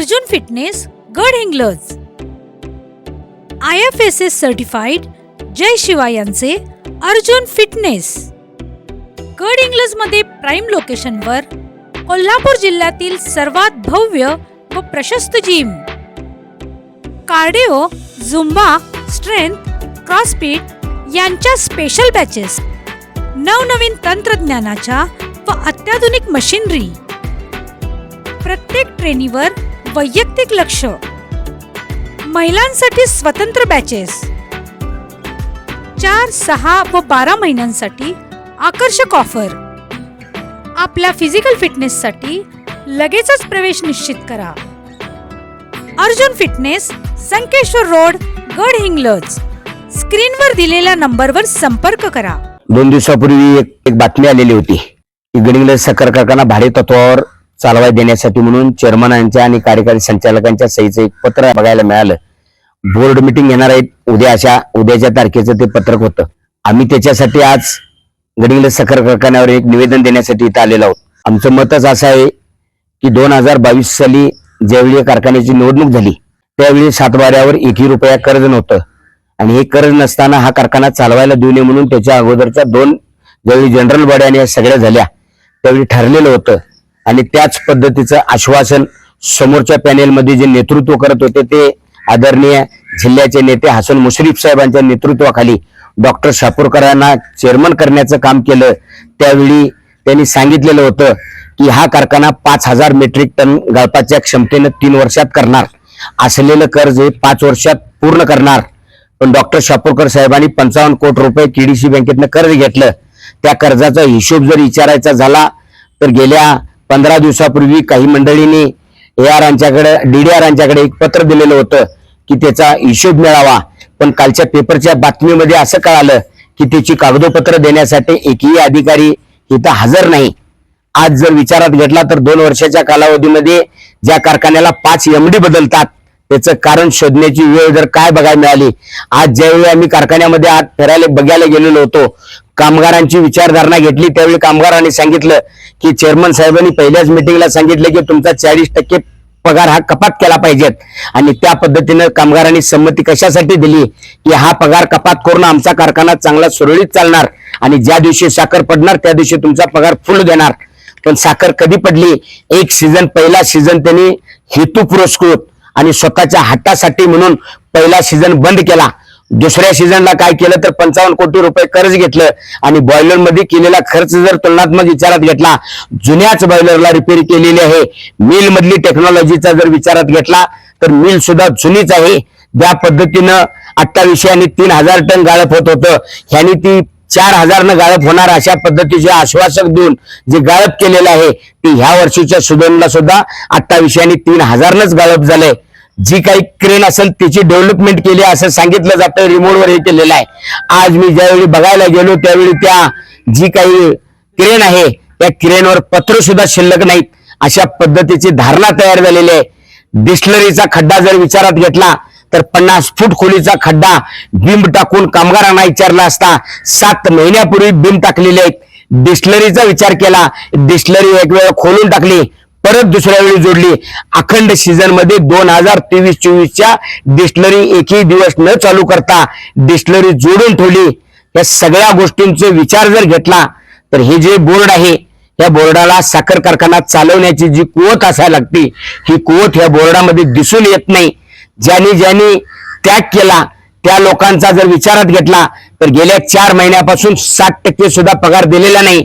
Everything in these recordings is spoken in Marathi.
Arjun fitness Gadhinglaj I F S S certified Jai Shiva यांचे अर्जुन फिटनेस गड इंग्लजमध्ये प्राईम लोकेशनवर कोल्हापूर जिल्ह्यातील सर्वात भव्य व प्रशस्त gym cardio zumba strength crossfit यांच्या स्पेशल बॅचेस नवनवीन तंत्रज्ञानाच्या व अत्याधुनिक मशिनरी प्रत्येक ट्रेनीवर वैयक्तिक लक्ष. महिलांसाठी स्वतंत्र बॅचेस चार सहा व बारा महिन्यांसाठी आकर्षक ऑफर आपल्या फिजिकल फिटनेससाठी लगेचच प्रवेश निश्चित करा. अर्जुन फिटनेस संकेश्वर रोड गड हिंग्लज. स्क्रीनवर दिलेल्या नंबरवर संपर्क करा. दोन दिवसापूर्वी एक एक बातमी आलेली होती. की गडिंगलज साखर कारखाना भाडे तत्वावर चालवा देण्यासाठी म्हणून चेअरमनांच्या आणि कार्यकारी संचालकांच्या सहीचं एक पत्र बघायला मिळालं. बोर्ड मिटिंग घेणार आहेत. उद्या अशा उद्याच्या तारखेचं ते पत्रक होतं. आम्ही त्याच्यासाठी आज गडिंग्लज साखर कारखान्यावर एक निवेदन देण्यासाठी इथं आलेलो आहोत. आमचं मतच असं आहे की दोन हजार बावीस साली ज्यावेळी या कारखान्याची निवडणूक झाली त्यावेळी सातबाऱ्यावर एकही रुपया कर्ज नव्हतं. आणि हे कर्ज नसताना हा कारखाना चालवायला देऊ नये म्हणून त्याच्या अगोदरच्या दोन ज्यावेळी जनरल बॉडी आणि या सगळ्या झाल्या त्यावेळी ठरलेलं होतं आणि त्याच पद्धतीचं आश्वासन समोरच्या पॅनेलमध्ये जे नेतृत्व करत होते ते आदरणीय जिल्ह्याचे नेते हसन मुश्रीफ साहेबांच्या नेतृत्वाखाली डॉक्टर शापूरकरांना चेअरमन करण्याचं काम केलं. त्यावेळी त्यांनी सांगितलेलं होतं की हा कारखाना पाच हजार मेट्रिक टन गळपाच्या क्षमतेनं तीन वर्षात करणार. असलेलं कर्ज हे पाच वर्षात पूर्ण करणार. पण डॉक्टर शापूरकर साहेबांनी पंचावन्न कोटी रुपये केडीसी बँकेतनं कर्ज घेतलं. त्या कर्जाचा हिशोब जर विचारायचा झाला तर गेल्या पंधरा दिवसापूर्वी काही मंडळींनी ए आर यांच्याकडे डीडीआर यांच्याकडे एक पत्र दिलेलं होतं की त्याचा हिशोब मिळावा. पण कालच्या पेपरच्या बातमीमध्ये असं कळालं की त्याची कागदोपत्र देण्यासाठी एकही अधिकारी इथं हजर नाही. आज जर विचारात घेतला तर दोन वर्षाच्या कालावधीमध्ये ज्या कारखान्याला पाच एमडी बदलतात त्याचं कारण शोधण्याची वेळ जर काय बघायला मिळाली आज ज्यावेळी आम्ही कारखान्यामध्ये आत फिरायला बघायला गेलेलो होतो कामगारांची विचारधारणा घेतली त्यावेळी कामगारांनी सांगितलं की चेअरमन साहेबांनी पहिल्याच मिटिंगला सांगितलं की तुमचा चाळीस टक्के पगार हा कपात केला पाहिजेत आणि त्या पद्धतीनं कामगारांनी संमती कशासाठी दिली की हा पगार कपात करून आमचा कारखाना चांगला सुरळीत चालणार आणि ज्या दिवशी साखर पडणार त्या दिवशी तुमचा पगार फुल देणार. पण साखर कधी पडली? एक सीझन पहिला सीझन त्यांनी हेतू पुरस्कृत आणि स्वतःच्या हट्टासाठी म्हणून पहिला सीझन बंद केला. दुसऱ्या सीझनला काय केलं तर पंचावन्न कोटी रुपये कर्ज घेतलं आणि बॉयलरमध्ये केलेला खर्च जर तुलनात्मक विचारात घेतला जुन्याच बॉयलरला रिपेअर केलेली आहे. मिल मधली टेक्नॉलॉजीचा जर विचारात घेतला तर मिल सुद्धा जुनीच आहे. ज्या पद्धतीनं अठ्ठावीसशे आणि तीन हजार टन गाळप होत होतं. ह्यानी ती चार हजारनं गाळप होणार अशा पद्धतीचे आश्वासक देऊन जे गाळप केलेलं आहे ते ह्या वर्षीच्या सुधारणला सुद्धा अठ्ठावीसशे आणि तीन हजारनंच गाळप झालंय. जी काही क्रेन असेल त्याची डेव्हलपमेंट केली असं सांगितलं जातं रिमोटवर हे केलेलं आहे. आज मी ज्यावेळी बघायला गेलो त्यावेळी त्या जी काही क्रेन आहे त्या क्रेनवर पत्र सुद्धा शिल्लक नाहीत. अशा पद्धतीची धारणा तयार झालेली आहे. डिस्लरीचा खड्डा जर विचारात घेतला तर पन्नास फूट खोलीचा खड्डा बिंब टाकून कामगारांना विचारला असता सात महिन्यापूर्वी बिंब टाकलेले आहेत. डिस्लरीचा विचार केला डिस्लरी एक वेळ खोलून टाकली परत दुसऱ्या वेळी जोडली. अखंड सीझनमध्ये दोन हजार तेवीस चोवीसच्या डिस्लरी एकही दिवस न चालू करता डिस्लरी जोडून ठेवली. या सगळ्या गोष्टींचे विचार जर घेतला तर हे जे बोर्ड आहे या बोर्डाला साखर कारखाना चालवण्याची जी कुवत असायला लागते ही कुवत या बोर्डामध्ये दिसून येत नाही. ज्यांनी ज्यांनी त्याग केला त्या लोकांचा जर विचारात घेतला तर गेल्या चार महिन्यापासून साठ टक्के सुद्धा पगार दिलेला नाही.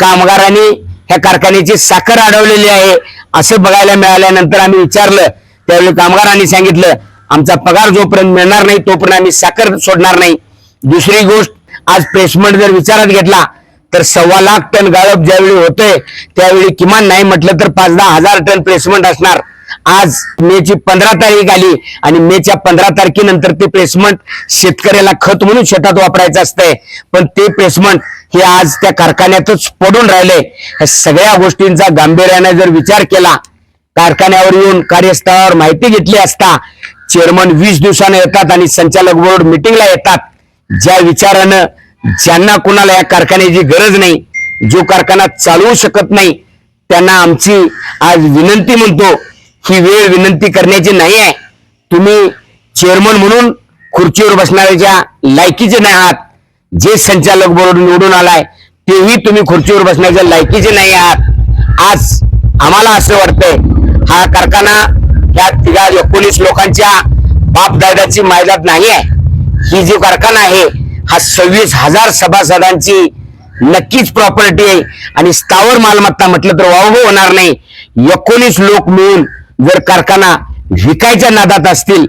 कामगारांनी ह्या कारखान्याची साखर अडवलेली आहे असं बघायला मिळाल्यानंतर आम्ही विचारलं. त्यावेळी कामगारांनी सांगितलं आमचा पगार जोपर्यंत मिळणार नाही तोपर्यंत आम्ही साखर सोडणार नाही. दुसरी गोष्ट आज प्लेसमेंट जर विचारात घेतला तर सव्वा लाख टन गाळप ज्यावेळी होतोय त्यावेळी किमान नाही म्हटलं तर पाच दहा हजार टन प्लेसमेंट असणार. आज मेची पंधरा तारीख आली आणि मेच्या पंधरा तारखेनंतर ते प्लेसमेंट शेतकऱ्याला खत म्हणून शेतात वापरायचं असतंय. पण ते प्लेसमेंट हे आज त्या कारखान्यातच पडून राहिले. या सगळ्या गोष्टींचा गांभीर्याने जर विचार केला कारखान्यावर येऊन कार्यस्थळावर माहिती घेतली असता चेअरमन वीस दिवसानं येतात आणि संचालक बोर्ड मिटिंगला येतात. ज्या विचारानं ज्यांना कुणाला या कारखान्याची गरज नाही जो कारखाना चालवू शकत नाही त्यांना आमची आज विनंती म्हणतो ही वेळ विनंती करण्याची नाही आहे. तुम्ही चेअरमन म्हणून खुर्चीवर बसणाऱ्याच्या लायकीचे नाही आहात. जे संचालक बोर्ड निवडून आलाय तेही तुम्ही खुर्चीवर बसण्याच्या लायकीचे नाही आहात. आज आम्हाला असं वाटतंय हा कारखाना या तिघा एकोणीस लोकांच्या बापदादाची मायदात नाही आहे. ही जो कारखाना आहे हा सव्वीस हजार सभासदांची नक्कीच प्रॉपर्टी आहे. आणि स्थावर मालमत्ता म्हटलं तर वावग होणार नाही. एकोणीस लोक मिळून जर कारखाना विकायच्या नादात असतील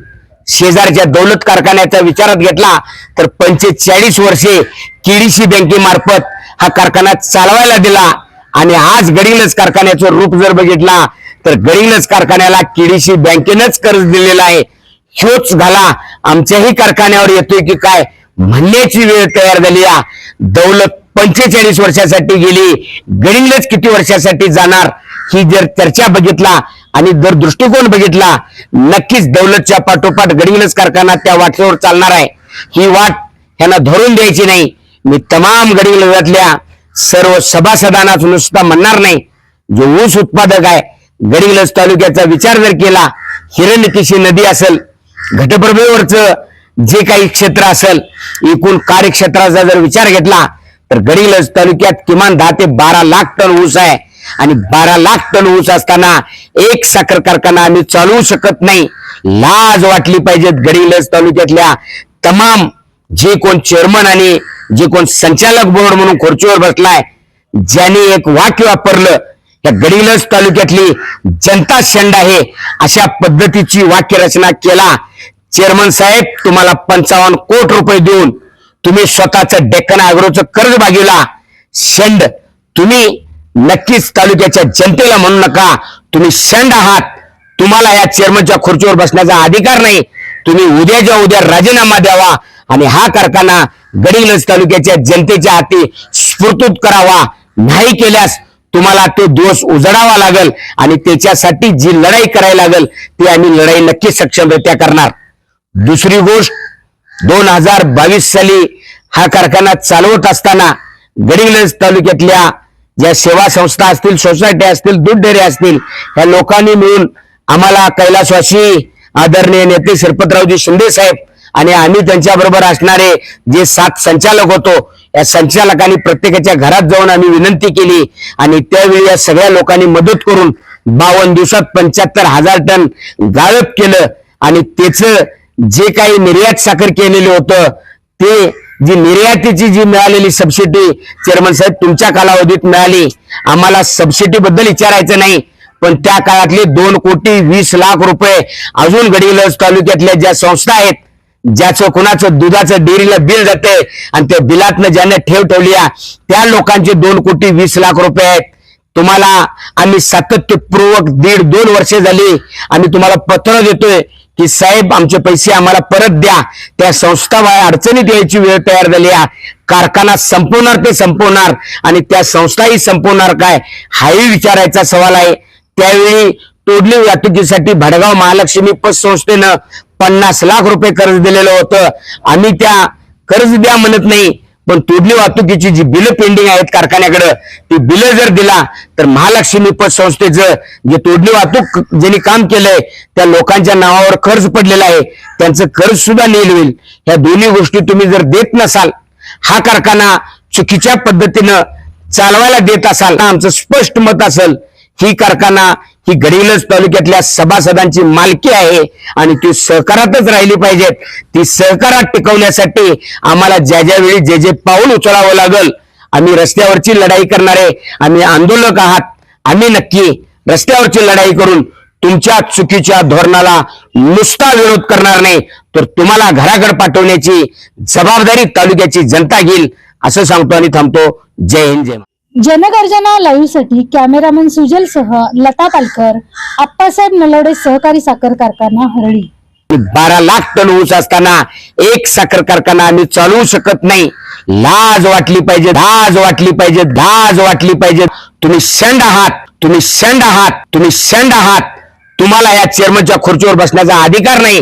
शेजारच्या दौलत कारखान्याचा विचारात घेतला तर पंचेचाळीस वर्षे केडीसी बँकेमार्फत हा कारखाना चालवायला दिला. आणि आज गडिंगलज कारखान्याचं रूप जर बघितला तर गडिंगलज कारखान्याला केडीसी बँकेनंच कर्ज दिलेलं आहे. शोच घाला. आमच्याही कारखान्यावर येतोय की काय? म्हणण्याची वेळ तयार झाली या दौलत पंचेचाळीस वर्षासाठी गेली. गडिंगलज किती वर्षासाठी जाणार? ही जर चर्चा बघितला आणि जर दृष्टिकोन बघितला नक्कीच दौलतच्या पाठोपाठ गडिंगलज कारखाना त्या वाटेवर चालणार आहे. ही वाट ह्यांना धरून द्यायची नाही. मी तमाम गडिंगलजातल्या सर्व सभासदांना नुसता म्हणणार नाही. जो ऊस उत्पादक आहे गडिंगलज तालुक्याचा विचार जर केला हिरण्यकेशी नदी असेल घटप्रभेवरचं जे काही क्षेत्र असेल एकूण कार्यक्षेत्राचा जर विचार घेतला तर गडिंगलज तालुक्यात किमान दहा ते बारा लाख टन ऊस आहे. आणि बारा लाख टन ऊस असताना एक साखर कारखाना आम्ही चालवू शकत नाही. लाज वाटली पाहिजे गडिंगलज तालुक्यातल्या तमाम जे कोण चेअरमन आणि जे कोण संचालक बोर्ड म्हणून खुर्चीवर बसलाय ज्यांनी एक वाक्य वापरलं त्या गडीलस तालुक्यातली जनता शेंड आहे. अशा पद्धतीची वाक्यरचना केला. चेअरमन साहेब तुम्हाला पंचावन्न कोट रुपये देऊन तुम्ही स्वतःचं डेक्कन अॅग्रोचं कर्ज बागीला शंड तुम्ही नक्कीच तालुक्याच्या जनतेला म्हणू नका. तुम्ही शंड आहात. तुम्हाला या चेअरमनच्या खुर्चीवर बसण्याचा अधिकार नाही. तुम्ही उद्याच्या उद्या राजीनामा द्यावा आणि हा कारखाना गडिंगलज तालुक्याच्या जनतेच्या हाती स्फूर्तूत करावा. नाही केल्यास तुम्हाला तो दोष उजडावा लागेल आणि त्याच्यासाठी जी लढाई करायला लागेल ती आम्ही लढाई नक्कीच सक्षमरित्या करणार. दुसरी गोष्ट दोन हजार बावीस साली हा कारखाना चालवत असताना गडिंगलज तालुक्यातल्या ज्या सेवा संस्था असतील सोसायटी असतील दूध डेअरी असतील ह्या लोकांनी मिळून आम्हाला कैलासवासी आदरणीय नेते श्रीपतरावजी शिंदे साहेब आणि आम्ही त्यांच्याबरोबर असणारे जे सात संचालक होतो या संचालकांनी प्रत्येकाच्या घरात जाऊन आम्ही विनंती केली आणि त्यावेळी या सगळ्या लोकांनी मदत करून बावन्न दिवसात पंच्याहत्तर हजार टन गाळप केलं आणि त्याचं जे काही निर्यात साखर केलेलं होतं ते जी निर्यातीची जी मिळालेली सबसिडी चेअरमन साहेब तुमच्या कालावधीत मिळाली. आम्हाला सबसिडी बद्दल विचारायचं नाही. पण त्या काळातले दोन कोटी वीस लाख रुपये अजून गडिलज तालुक्यातल्या ज्या संस्था आहेत ज्याचं कुणाचं दुधाचं डेअरीला बिल जाते आणि त्या बिलातनं ज्याने ठेव ठेवली आहे, त्या लोकांचे दोन कोटी वीस लाख रुपये आहेत. तुम्हाला आम्ही सातत्यपूर्वक दीड दोन वर्षे झाली आम्ही तुम्हाला पत्र देतोय. की साहेब आमचे पैसे आम्हाला परत द्या. त्या संस्था अडचणीत यायची वेळ तयार झाली कारखाना संपवणार ते संपवणार आणि त्या संस्थाही संपवणार काय? हाही विचारायचा सवाल आहे. त्यावेळी तोडली वाहतुकीसाठी भडगाव महालक्ष्मी पतसंस्थेनं पन्नास लाख रुपये कर्ज दिलेलं होतं. आम्ही त्या कर्ज द्या म्हणत नाही. पण तोडली वाहतुकीची जी बिलं पेंडिंग आहेत कारखान्याकडं ती बिलं जर दिला तर महालक्ष्मी पतसंस्थेचं जे तोडली वाहतूक ज्यांनी काम केलंय त्या लोकांच्या नावावर कर्ज पडलेला आहे. त्यांचं कर्ज सुद्धा नील होईल. ह्या दोन्ही गोष्टी तुम्ही जर देत नसाल हा कारखाना चुकीच्या पद्धतीनं चालवायला देत असाल आमचं स्पष्ट मत असेल ही कारखाना ही गडिलज तालुक्यातल्या सभासदांची मालकी आहे आणि ती सहकारातच राहिली पाहिजेत. ती सहकारात टिकवण्यासाठी आम्हाला ज्या ज्यावेळी जे जे पाऊल उचलावं लागल आम्ही रस्त्यावरची लढाई करणारे आम्ही आंदोलक आहात. आम्ही नक्की रस्त्यावरची लढाई करून तुमच्या चुकीच्या धोरणाला नुसता विरोध करणार नाही तर तुम्हाला घराघर पाठवण्याची जबाबदारी तालुक्याची जनता घेईल असं सांगतो आणि थांबतो. जय हिंद जय जनगर्जना लाईव्हसाठी कॅमेरामन सुजलसह लता पालकर आप्पासाहेब नलवडे सहकारी साखर कारखाना हरळी. बारा लाख टन ऊस असताना एक साखर कारखाना आम्ही चालवू शकत नाही. लाज वाटली पाहिजे धाज वाटली पाहिजे धाज वाटली पाहिजे. तुम्ही शंड आहात तुम्ही शंड आहात तुम्ही शंड आहात. तुम्हाला या चेअरमनच्या खुर्चीवर बसण्याचा अधिकार नाही.